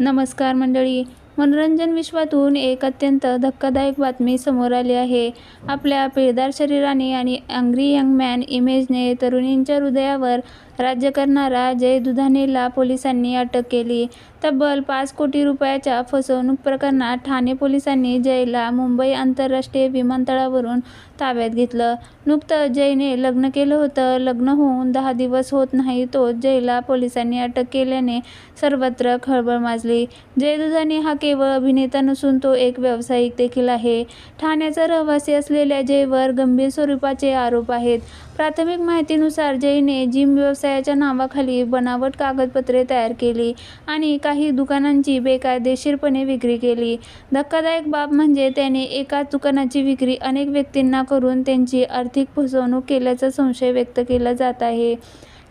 नमस्कार मंडळी. मनोरंजन विश्वातून एक अत्यंत धक्कादायक बातमी समोर आली आहे. आपल्या पिळदार शरीराने आणि अँग्री यंग मॅन इमेजने तरुणींच्या हृदयावर राज्य करणारा जय दुधानेला पोलिसांनी अटक केली. तब्बल पाच कोटी रुपयाच्या फसवणूक प्रकरणात ठाणे पोलिसांनी जयला मुंबई आंतरराष्ट्रीय विमानतळावरून ताब्यात घेतलं. नुकतं जयने लग्न केलं होतं. लग्न होऊन दहा दिवस होत नाही तोच जयला पोलिसांनी अटक केल्याने सर्वत्र खळबळ माजली. जय दुधाने हा केवळ अभिनेता नसून तो एक व्यावसायिक देखील आहे. ठाण्याचा रहिवासी असलेल्या जयवर गंभीर स्वरूपाचे आरोप आहेत. प्राथमिक माहितीनुसार जयने जिम व्यवसायाच्या नावाखाली बनावट कागदपत्रे तयार केली आणि काही दुकानांची बेकायदेशीरपणे विक्री केली. धक्कादायक बाब म्हणजे त्याने एकाच दुकानाची विक्री अनेक व्यक्तींना करून त्यांची आर्थिक फसवणूक केल्याचा संशय व्यक्त केला जात आहे.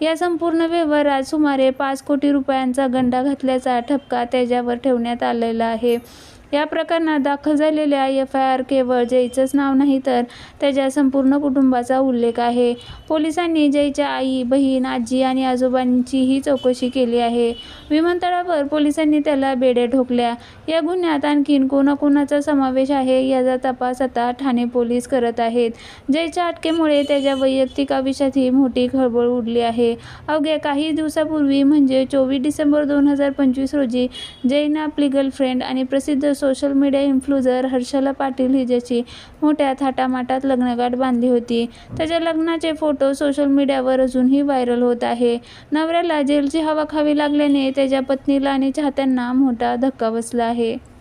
या संपूर्ण व्यवहारात सुमारे पाच कोटी रुपयांचा गंडा घातल्याचा ठपका त्याच्यावर ठेवण्यात आलेला आहे. या प्रकरणात दाखल झालेल्या एफ आय आर केवळ जयचंच नाव नाही तर त्याच्या संपूर्ण कुटुंबाचा उल्लेख आहे. पोलिसांनी जयच्या आई बहीण आजी आणि आजोबांचीही चौकशी केली आहे. विमानतळावर पोलिसांनी त्याला बेड्या ठोकल्या. या गुन्ह्यात आणखीन कोणाकोणाचा समावेश आहे याचा तपास आता ठाणे पोलीस करत आहेत. जयच्या अटकेमुळे त्याच्या वैयक्तिक आयुष्यातही मोठी खळबळ उडली आहे. अवघ्या काही दिवसापूर्वी म्हणजे चोवीस डिसेंबर दोन हजार पंचवीस रोजी जयनं आपली गर्लफ्रेंड आणि प्रसिद्ध social media influencer Harshala Patil हिच्याची मोठ्या थाटामाटात लग्नगाठ बांधली होती. त्याच्या लग्नाचे फोटो सोशल मीडियावर अजूनही व्हायरल होत आहे. नवऱ्याला जेलची हवा खावी लागल्याने त्याच्या पत्नीला आणि चाहत्यांना मोठा धक्का बसला आहे.